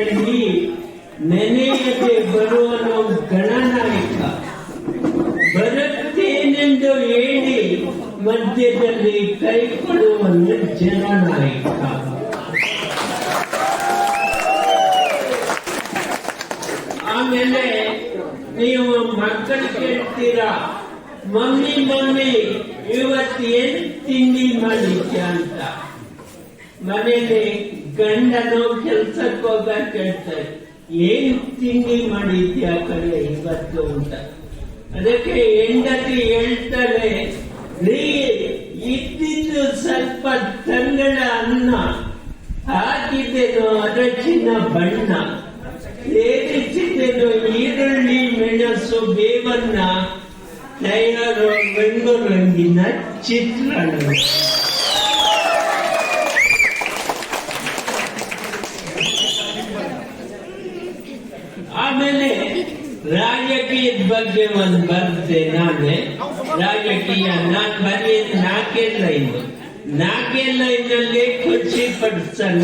ನೀರಿನಲ್ಲಿ ನೆನೆಯದೆ ಬರುವನು ಗಣನಾಯಕ. ಬರುತ್ತೇನೆಂದು ಹೇಳಿ ಮಧ್ಯದಲ್ಲಿ ಕೈ ಕೊಡುವನು ಜನನಾಯಕ ಆಮೇಲೆ ನೀವು ಮಕ್ಕಳು ಕೇಳ್ತೀರಾ? ಮಮ್ಮಿ ಮಮ್ಮಿ, ಇವತ್ತು ಏನ್ ತಿಂಡಿ ಮಾಡಿದ್ಯಾ ಅಂತ? ಮನೇಲಿ ಗಂಡನು ಕೆಲ್ಸಕ್ಕೆ ಹೋಗ ಕೇಳ್ತಾರೆ ಏನ್ ತಿಂಡಿ ಮಾಡಿದ್ಯಾ ಕಡೆ ಇವತ್ತು ಅಂತ. ಅದಕ್ಕೆ ಹೆಂಡತಿ ಹೇಳ್ತಾರೆ ರೀ ಇದ್ದಿದ್ದು ಸ್ವಲ್ಪ ತಂಗಳ ಅನ್ನ ಹಾಕಿದ್ದೇನು ಅರಚಿನ ಬಣ್ಣ. ಸೇರಿಸಿದ್ದೇನು ಈರುಳ್ಳಿ, ಮೆಣಸು, ಬೇವನ್ನ, ತಯಾರು ಬೆಂಗಳೂರಿನ ಚಿತ್ರಣ ಆಮೇಲೆ ರಾಜಕೀಯದ ಬಗ್ಗೆ ಒಂದು ಬರ್ತೆ ನಾನೇ. ರಾಜಕೀಯ ನಾನ್ ಬರೀ ನಾಲ್ಕೇ ಲೈನ್ ನಾಲ್ಕೇ ಲೈನಲ್ಲಿ ಖುಷಿ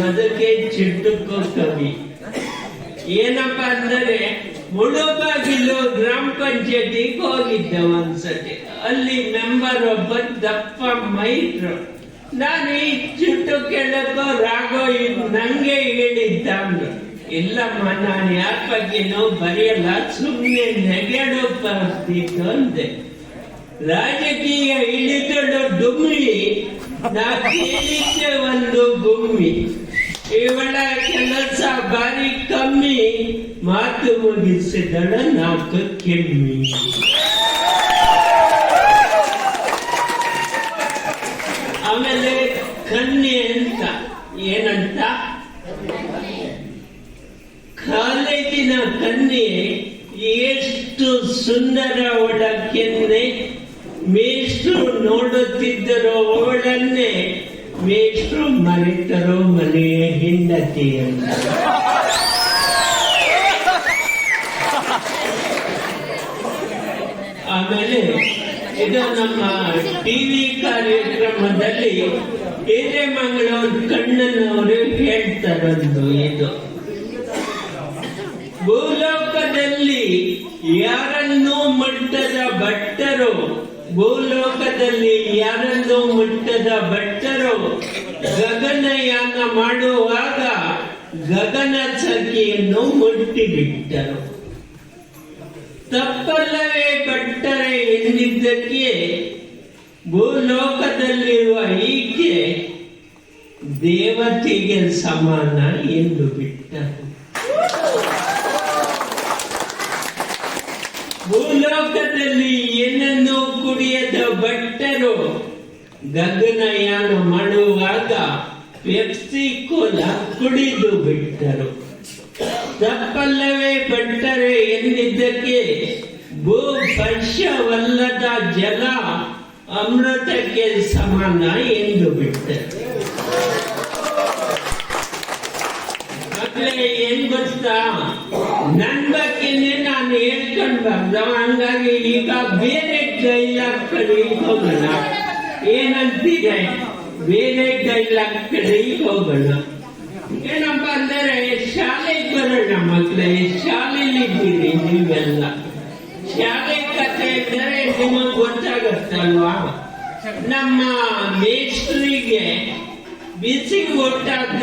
ಅದಕ್ಕೆ ಚಿಟ್ಟಕ್ಕೂ ಕವಿ ಏನಪ್ಪ ಅಂದರೆ, ಮುಳುಬಾಗಿಲು ಗ್ರಾಮ ಪಂಚಾಯತಿಗೆ ಹೋಗಿದ್ದೆ ಒಂದ್ಸತಿ. ಅಲ್ಲಿ ಮೆಂಬರ್ ಒಬ್ಬ ದಪ್ಪ ಮೈಟ್ರು ನಾನು ಈ ಚುಟ್ಟು ಕೇಳಕ್ಕೋ ರಾಗೋ ನಂಗೆ ಹೇಳಿದ್ದ ಇಲ್ಲಮ್ಮ ನಾನು ಯಾರ ಬಗ್ಗೆನೂ ಬರೆಯಲ್ಲ ಸುಮ್ಮನೆ ನೆಗೆಡೋಪ್ಪ ಪರಿಸ್ಥಿತಿ ಅಂದೆ ರಾಜಕೀಯ ಇಳಿದಳು ಡುಮ್ಮಿ, ನಾ ಕೇಳಿದ್ದೆ ಒಂದು ಗುಮ್ಮಿ. ಇವಳ ಕೆಲಸ ಬಾರಿ ಕಮ್ಮಿ, ಮಾತು ಮುಗಿಸಿದಳ ನಾಲ್ಕು ಕೆಮ್ಮಿ. ಆಮೇಲೆ ಕನ್ಯೆ ಅಂತ, ಏನಂತ? ಕಾಲೇಜಿನ ಕನ್ಯೆ ಎಷ್ಟು ಸುಂದರ ಒಳಕ್ಕೆನ್ನೆ ಕೆನ್ನೆ ಮೇಷ್ಟ್ರು ನೋಡುತ್ತಿದ್ದರೋ ಅವಳನ್ನೇ. ಮೇಷ್ಟ್ರು ಮರೆತರೋ ಮನೆಯ ಹೆಂಡತಿ ಆಮೇಲೆ ಇದು ನಮ್ಮ ಟಿವಿ ಕಾರ್ಯಕ್ರಮದಲ್ಲಿ ಹಿರೇಮಂಗಳೂರು ಕಣ್ಣನವರು ಹೇಳ್ತಾರೊಂದು ಇದು. ಭೂಲೋಕದಲ್ಲಿ ಯಾರನ್ನು ಮುಟ್ಟದ ಭಟ್ಟರು, ಭೂಲೋಕದಲ್ಲಿ ಯಾರನ್ನು ಮುಟ್ಟದ ಭಟ್ಟರು ಗಗನಯಾನ ಮಾಡುವಾಗ ಗಗನ ಸಖಿಯನ್ನು ಮುಟ್ಟಿಬಿಟ್ಟರು. ತಪ್ಪಲ್ಲವೇ ಭಟ್ಟರೆ ಎಂದಿದ್ದಕ್ಕೆ ಭೂಲೋಕದಲ್ಲಿರುವ ಈಕೆ ದೇವತೆಗೆ ಸಮಾನ ಎಂದು ಬಿಟ್ಟರು. ಭೂಲೋಕದಲ್ಲಿ ಏನನ್ನು ಕುಡಿಯದ ಭಟ್ಟರು ಗಗನಯಾನ ಮಾಡುವಾಗ ಪೆಪ್ಸಿ ಕೋಲ ಕುಡಿದು ಬಿಟ್ಟರು. ತಪ್ಪಲ್ಲವೇ ಭಟ್ಟರೆ, ಎಂದಿದ್ದಕ್ಕೆ? ಭೂ ಸ್ಪರ್ಶವಲ್ಲದ ಜಲ ಅಮೃತಕ್ಕೆ ಸಮಾನ ಎಂದು ಬಿಟ್ಟರು. ಏನ್ ಗೊತ್ತಾ? ನನ್ ಬಗ್ಗೆ ಹಂಗಾಗಿ ಈಗ ಬೇರೆ ಡೈಲಾಗ್ ಕಡೆ ಹೋಗೋಣ ಏನಂತಿದೆ? ಬೇರೆ ಡೈಲಾಗ್ ಕಡೆ ಹೋಗೋಣ ಏನಪ್ಪ ಅಂದರೆ ಶಾಲೆಗೆ ಬರೋಣ ಮಕ್ಕಳೇ, ಶಾಲೆಯಲ್ಲಿ ಇದ್ದೀರಿ ನೀವೆಲ್ಲ. ಶಾಲೆ ಕಥೆ ಇದ್ದರೆ ನಿಮಗೆ ಗೊತ್ತಾಗತ್ತಲ್ವಾ? ನಮ್ಮ ಮೇಸ್ಟ್ರಿಗೆ ಬಿಸಿ ಒಟ್ಟಾದ